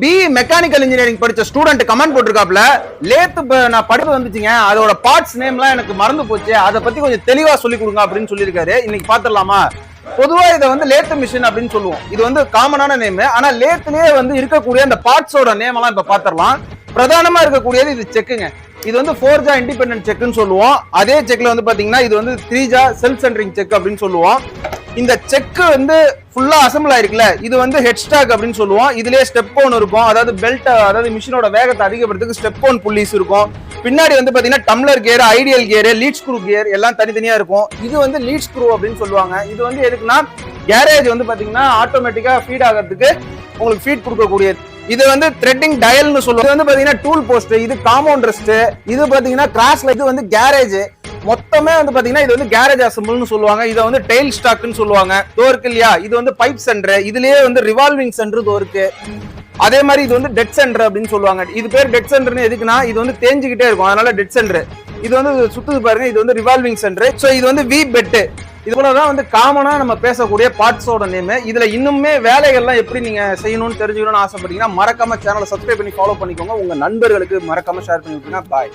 B mechanical engineering படிச்ச student comment போட்டிருக்காப்ல lathe நான் படிப்பு வந்துச்சுங்க. அதோட பார்ட்ஸ் நேம்லாம் எனக்கு மறந்து போச்சு. அதை பத்தி கொஞ்சம் தெளிவா சொல்லி கொடுங்க அப்படின்னு சொல்லியிருக்காரு. இன்னைக்கு பாத்துடலாமா பொதுவா இதை வந்து லேத்து மிஷின் அப்படின்னு சொல்லுவோம். இது வந்து காமனான நேம் ஆனா லேத்துலயே வந்து இருக்கக்கூடிய அந்த பார்ட்ஸோட நேம் எல்லாம் இப்ப பாத்திரலாம் பிரதானமா இருக்கக்கூடியது இது செக்குங்க இது வந்து ஃபோர் ஜா இண்டிபெண்டன்ட் செக்னு சொல்லுவோம். அதே செக்ல வந்து பாத்தீங்கன்னா இது வந்து three jaw self centring chuck அப்படின்னு சொல்லுவோம். இந்த செக் வந்து ஃபுல்லா அசம்பிள் ஆயிருக்குல்ல? இது வந்து ஹெட் ஸ்டாக் அப்படின்னு சொல்லுவோம். இதுலயே ஸ்டெப் ஓன் இருக்கும். அதாவது பெல்ட் அதாவது மிஷினோட வேகத்தை அதிகப்படுத்துக்கு ஸ்டெப் ஓன் புள்ளிஸ் இருக்கும். பின்னாடி வந்து பாத்தீங்கன்னா tumbler gear ideal gear lead screw gear எல்லாம் தனித்தனியா இருக்கும். இது வந்து லீட் ஸ்க்ரூ அப்படின்னு சொல்லுவாங்க. இது வந்து எதுக்குன்னா கேரேஜ் வந்து பாத்தீங்கன்னா ஆட்டோமேட்டிக்கா ஃபீட் ஆகிறதுக்கு உங்களுக்கு ஃபீட் கொடுக்கக்கூடியது. இது வந்து த்ரெட்டிங் டயல்னு சொல்லுவோம். இது வந்து பாத்தீங்கன்னா டூல் போஸ்ட் இது காம்பவுண்ட் ரெஸ்ட் இது பாத்தீங்கன்னா கிராஸ்ல இது வந்து கேரேஜ் மொத்தமே வந்து பாத்தீங்கன்னா இது வந்து கேரேஜ் அசம்பிள்னு சொல்லுவாங்க. இதை வந்து டெயில் ஸ்டாக்னு சொல்லுவாங்க. இதோ இருக்கு இல்லையா? இது வந்து பைப் சென்டர் இதுலயே வந்து ரிவால்விங் சென்டர் இதோ இருக்கு அதே மாதிரி இது வந்து டெட் சென்டர் அப்படின்னு சொல்லுவாங்க. இது பேர் டெட் சென்டர்னு எதுக்குன்னா இது வந்து தேஞ்சுக்கிட்டே இருக்கும். அதனால டெட் சென்டர் இது வந்து சுத்துது பாருங்க இது வந்து ரிவால்விங் சென்டர் ஸோ இது வந்து வி பெட்டு இது போலதான் வந்து காமனா நம்ம பேசக்கூடிய பார்ட்ஸோட நேம் இதுல இன்னுமே வேலைகள்லாம் எப்படி நீங்க செய்யணும்னு தெரிஞ்சுக்கணும்னு ஆசைப்பட்டீங்கன்னா மறக்காம சேனலை சப்ஸ்கிரைப் பண்ணி ஃபாலோ பண்ணிக்கோங்க. உங்க நண்பர்களுக்கு மறக்காம ஷேர் பண்ணி விட்டுருங்க பாய்